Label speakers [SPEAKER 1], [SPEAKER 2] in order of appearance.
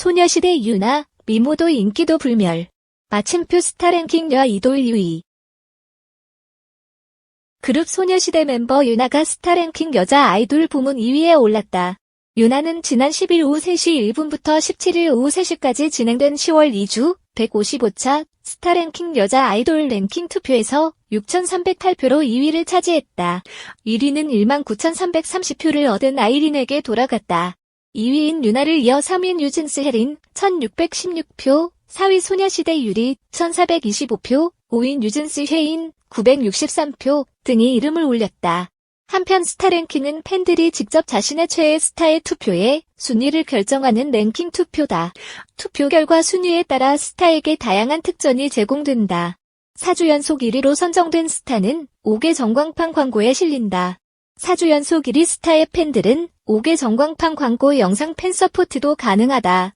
[SPEAKER 1] 소녀시대 유나, 미모도 인기도 불멸. 마침표 스타랭킹 여 이돌 2위. 그룹 소녀시대 멤버 유나가 스타랭킹 여자 아이돌 부문 2위에 올랐다. 유나는 지난 10일 오후 3시 1분부터 17일 오후 3시까지 진행된 10월 2주 155차 스타랭킹 여자 아이돌 랭킹 투표에서 6,308표로 2위를 차지했다. 1위는 19,330표를 얻은 아이린에게 돌아갔다. 2위인 유나를 이어 3위인 유진스 혜린 1,616표, 4위 소녀시대 유리 1,425표, 5위인 유진스 혜인 963표 등이 이름을 올렸다. 한편 스타랭킹은 팬들이 직접 자신의 최애 스타의 투표에 순위를 결정하는 랭킹 투표다. 투표 결과 순위에 따라 스타에게 다양한 특전이 제공된다. 4주 연속 1위로 선정된 스타는 5개 전광판 광고에 실린다. 4주 연속 1위 스타의 팬들은 5개 전광판 광고 영상 팬 서포트도 가능하다.